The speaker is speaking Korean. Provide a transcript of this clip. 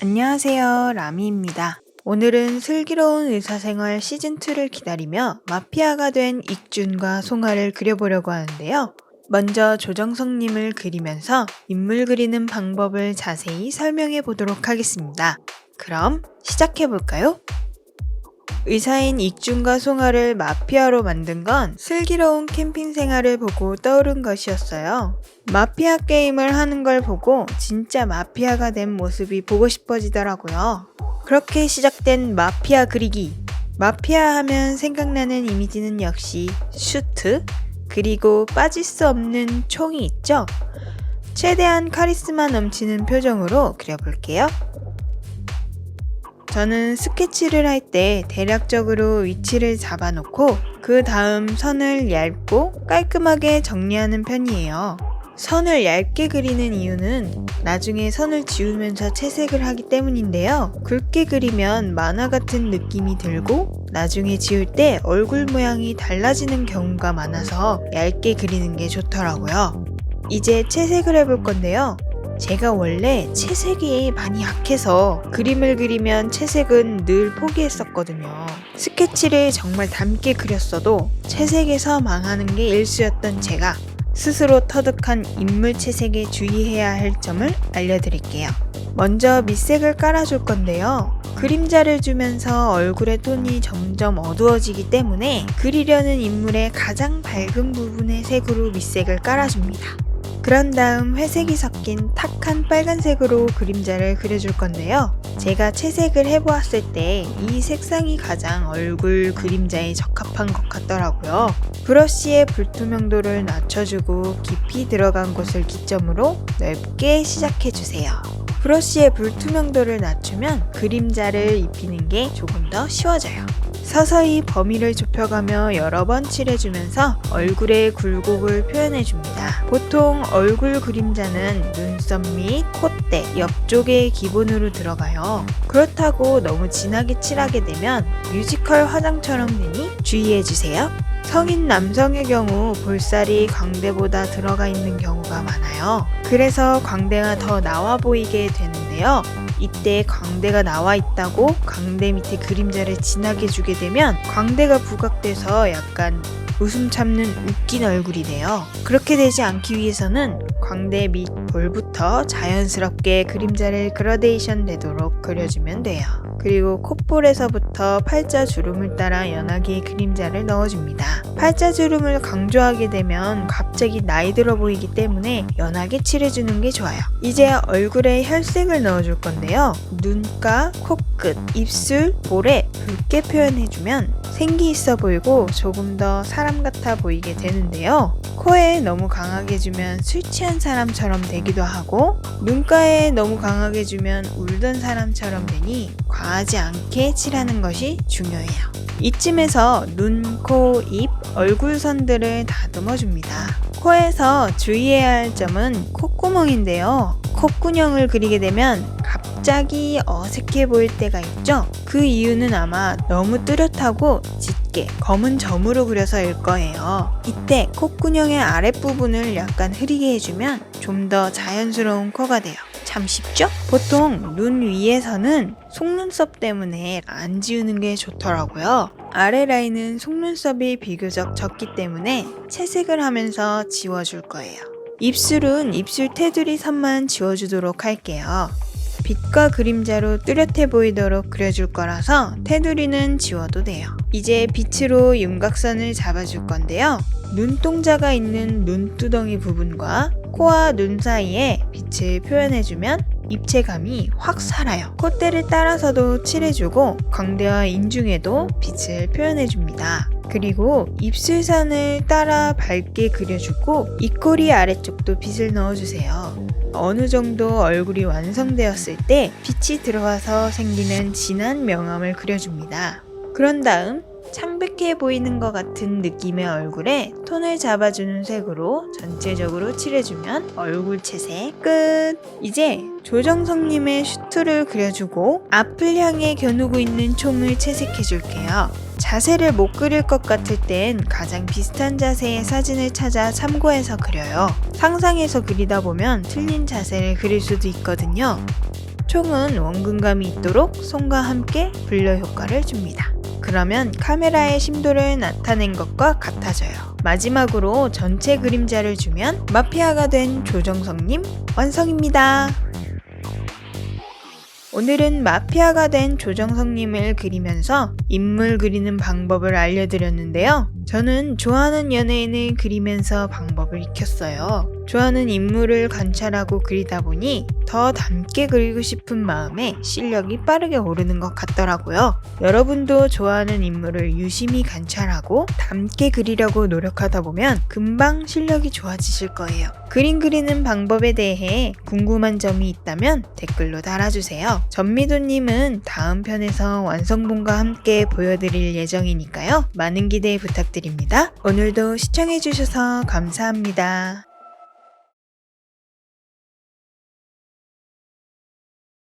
안녕하세요. 라미입니다. 오늘은 슬기로운 의사생활 시즌2를 기다리며 마피아가 된 익준과 송아를 그려보려고 하는데요. 먼저 조정석님을 그리면서 인물 그리는 방법을 자세히 설명해 보도록 하겠습니다. 그럼 시작해 볼까요? 의사인 익준과 송아를 마피아로 만든 건 슬기로운 캠핑 생활을 보고 떠오른 것이었어요. 마피아 게임을 하는 걸 보고 진짜 마피아가 된 모습이 보고 싶어지더라고요. 그렇게 시작된 마피아 그리기. 마피아 하면 생각나는 이미지는 역시 슈트, 그리고 빠질 수 없는 총이 있죠? 최대한 카리스마 넘치는 표정으로 그려볼게요. 저는 스케치를 할 때 대략적으로 위치를 잡아놓고 그 다음 선을 얇고 깔끔하게 정리하는 편이에요. 선을 얇게 그리는 이유는 나중에 선을 지우면서 채색을 하기 때문인데요. 굵게 그리면 만화 같은 느낌이 들고 나중에 지울 때 얼굴 모양이 달라지는 경우가 많아서 얇게 그리는 게 좋더라고요. 이제 채색을 해볼 건데요. 제가 원래 채색이 많이 약해서 그림을 그리면 채색은 늘 포기했었거든요. 스케치를 정말 닮게 그렸어도 채색에서 망하는 게 일수였던 제가 스스로 터득한 인물 채색에 주의해야 할 점을 알려드릴게요. 먼저 밑색을 깔아줄 건데요. 그림자를 주면서 얼굴의 톤이 점점 어두워지기 때문에 그리려는 인물의 가장 밝은 부분의 색으로 밑색을 깔아줍니다. 그런 다음 회색이 섞인 탁한 빨간색으로 그림자를 그려줄 건데요. 제가 채색을 해보았을 때 이 색상이 가장 얼굴 그림자에 적합한 것 같더라고요. 브러쉬의 불투명도를 낮춰주고 깊이 들어간 곳을 기점으로 넓게 시작해주세요. 브러쉬의 불투명도를 낮추면 그림자를 입히는 게 조금 더 쉬워져요. 서서히 범위를 좁혀가며 여러 번 칠해주면서 얼굴의 굴곡을 표현해줍니다. 보통 얼굴 그림자는 눈썹 및 콧대, 옆쪽에 기본으로 들어가요. 그렇다고 너무 진하게 칠하게 되면 뮤지컬 화장처럼 되니 주의해주세요. 성인 남성의 경우 볼살이 광대보다 들어가 있는 경우가 많아요. 그래서 광대가 더 나와 보이게 되는데요. 이때 광대가 나와 있다고 광대 밑에 그림자를 진하게 주게 되면 광대가 부각돼서 약간 웃음 참는 웃긴 얼굴이 돼요. 그렇게 되지 않기 위해서는 광대 밑 볼부터 자연스럽게 그림자를 그라데이션 되도록 그려주면 돼요. 그리고 콧볼에서부터 팔자 주름을 따라 연하게 그림자를 넣어줍니다. 팔자 주름을 강조하게 되면 갑자기 나이 들어 보이기 때문에 연하게 칠해주는 게 좋아요. 이제 얼굴에 혈색을 넣어줄 건데요. 눈가, 코끝, 입술, 볼에 붉게 표현해주면 생기 있어 보이고 조금 더 사람 같아 보이게 되는데요. 코에 너무 강하게 주면 술 취한 사람처럼 되기도 하고 눈가에 너무 강하게 주면 울던 사람처럼 되니 과 하지 않게 칠하는 것이 중요해요. 이쯤에서 눈, 코, 입, 얼굴 선들을 다듬어 줍니다. 코에서 주의해야 할 점은 콧구멍인데요. 콧구녕을 그리게 되면 갑자기 어색해 보일 때가 있죠? 그 이유는 아마 너무 뚜렷하고 짙게 검은 점으로 그려서일 거예요. 이때 콧구녕의 아랫부분을 약간 흐리게 해주면 좀 더 자연스러운 코가 돼요. 참 쉽죠? 보통 눈 위에서는 속눈썹 때문에 안 지우는 게 좋더라고요. 아래 라인은 속눈썹이 비교적 적기 때문에 채색을 하면서 지워줄 거예요. 입술은 입술 테두리 선만 지워주도록 할게요. 빛과 그림자로 뚜렷해 보이도록 그려줄 거라서 테두리는 지워도 돼요. 이제 빛으로 윤곽선을 잡아줄 건데요. 눈동자가 있는 눈두덩이 부분과 코와 눈 사이에 빛을 표현해주면 입체감이 확 살아요. 콧대를 따라서도 칠해주고 광대와 인중에도 빛을 표현해줍니다. 그리고 입술선을 따라 밝게 그려주고 입꼬리 아래쪽도 빛을 넣어주세요. 어느 정도 얼굴이 완성되었을 때 빛이 들어와서 생기는 진한 명암을 그려줍니다. 그런 다음 창백해 보이는 것 같은 느낌의 얼굴에 톤을 잡아주는 색으로 전체적으로 칠해주면 얼굴 채색 끝! 이제 조정석님의 슈트를 그려주고 앞을 향해 겨누고 있는 총을 채색해줄게요. 자세를 못 그릴 것 같을 땐 가장 비슷한 자세의 사진을 찾아 참고해서 그려요. 상상해서 그리다 보면 틀린 자세를 그릴 수도 있거든요. 총은 원근감이 있도록 손과 함께 블러 효과를 줍니다. 그러면 카메라의 심도를 나타낸 것과 같아져요. 마지막으로 전체 그림자를 주면 마피아가 된 조정석님 완성입니다. 오늘은 마피아가 된 조정석님을 그리면서 인물 그리는 방법을 알려드렸는데요. 저는 좋아하는 연예인을 그리면서 방법을 익혔어요. 좋아하는 인물을 관찰하고 그리다 보니 더 닮게 그리고 싶은 마음에 실력이 빠르게 오르는 것 같더라고요. 여러분도 좋아하는 인물을 유심히 관찰하고 닮게 그리려고 노력하다 보면 금방 실력이 좋아지실 거예요. 그림 그리는 방법에 대해 궁금한 점이 있다면 댓글로 달아주세요. 전미도님은 다음 편에서 완성본과 함께 보여드릴 예정이니까요. 많은 기대 부탁드립니다. 오늘도 시청해주셔서 감사합니다.